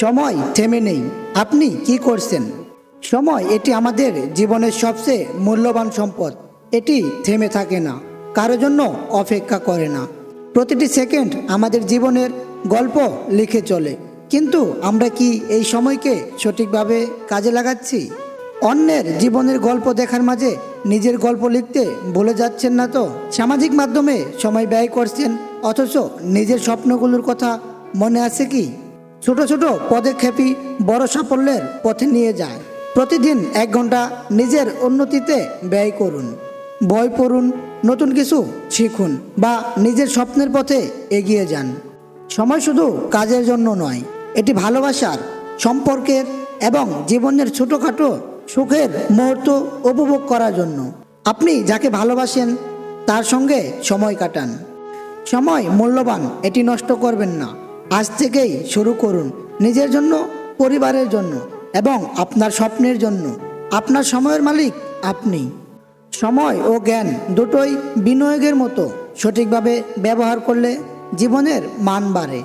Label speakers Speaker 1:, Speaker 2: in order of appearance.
Speaker 1: সময় থেমে নেই। আপনি কি করছেন? সময় এটি আমাদের জীবনের সবচেয়ে মূল্যবান সম্পদ। এটি থেমে থাকে না, কারও জন্য অপেক্ষা করে না। প্রতিটি সেকেন্ড আমাদের জীবনের গল্প লিখে চলে। কিন্তু আমরা কি এই সময়কে সঠিকভাবে কাজে লাগাচ্ছি? অন্যের জীবনের গল্প দেখার মাঝে নিজের গল্প লিখতে ভুলে যাচ্ছেন না তো? সামাজিক মাধ্যমে সময় ব্যয় করছেন, অথচ নিজের স্বপ্নগুলোর কথা মনে আছে কি? ছোট ছোট পদক্ষেপই বড় সাফল্যের পথে নিয়ে যায়। প্রতিদিন এক ঘণ্টা নিজের উন্নতিতে ব্যয় করুন। বই পড়ুন, নতুন কিছু শিখুন বা নিজের স্বপ্নের পথে এগিয়ে যান। সময় শুধু কাজের জন্য নয়, এটি ভালোবাসার, সম্পর্কের এবং জীবনের ছোটোখাটো সুখের মুহূর্ত উপভোগ করার জন্য। আপনি যাকে ভালোবাসেন, তার সঙ্গে সময় কাটান। সময় মূল্যবান, এটি নষ্ট করবেন না। আজ থেকেই শুরু করুন নিজের জন্য, পরিবারের জন্য এবং আপনার স্বপ্নের জন্য। আপনার সময়ের মালিক আপনি। সময় ও জ্ঞান দুটোই বিনিয়োগের মতো সঠিকভাবে ব্যবহার করলে জীবনের মান বাড়ে।